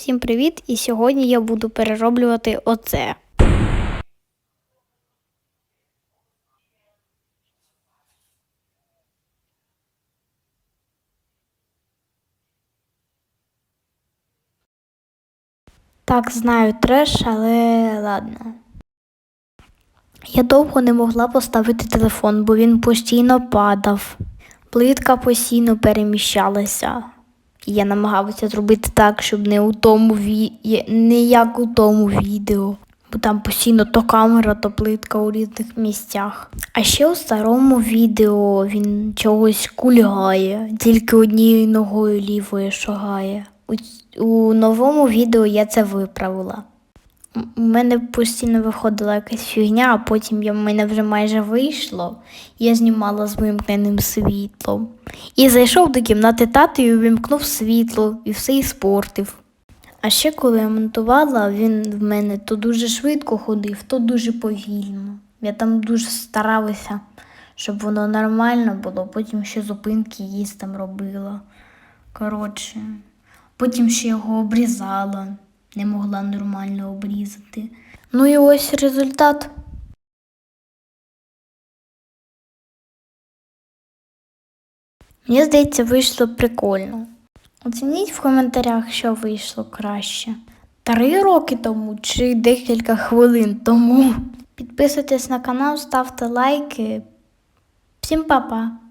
Всім привіт! І сьогодні я буду перероблювати оце. Так, знаю треш, але ладно. Я довго не могла поставити телефон, бо він постійно падав. Плитка постійно переміщалася. Я намагалася зробити так, щоб не у тому ві... не як у тому відео. Бо там постійно то камера, то плитка у різних місцях. А ще у старому відео він чогось кульгає, тільки однією ногою лівою шагає. У, у новому відео я це виправила. У мене постійно виходила якась фігня, а потім я, в мене вже майже вийшло. Я знімала з вимкненим світлом. І зайшов до кімнати тати і увімкнув світло і все іспортив. А ще коли я монтувала, він в мене то дуже швидко ходив, то дуже повільно. Я там дуже старалася, щоб воно нормально було, потім ще зупинки їсть там робила. Коротше, потім ще його обрізала, не могла нормально обрізати. Ну і ось результат. Мені здається, вийшло прикольно. Оцініть в коментарях, що вийшло краще. Три роки тому чи декілька хвилин тому. Підписуйтесь на канал, ставте лайки. Всім па-па!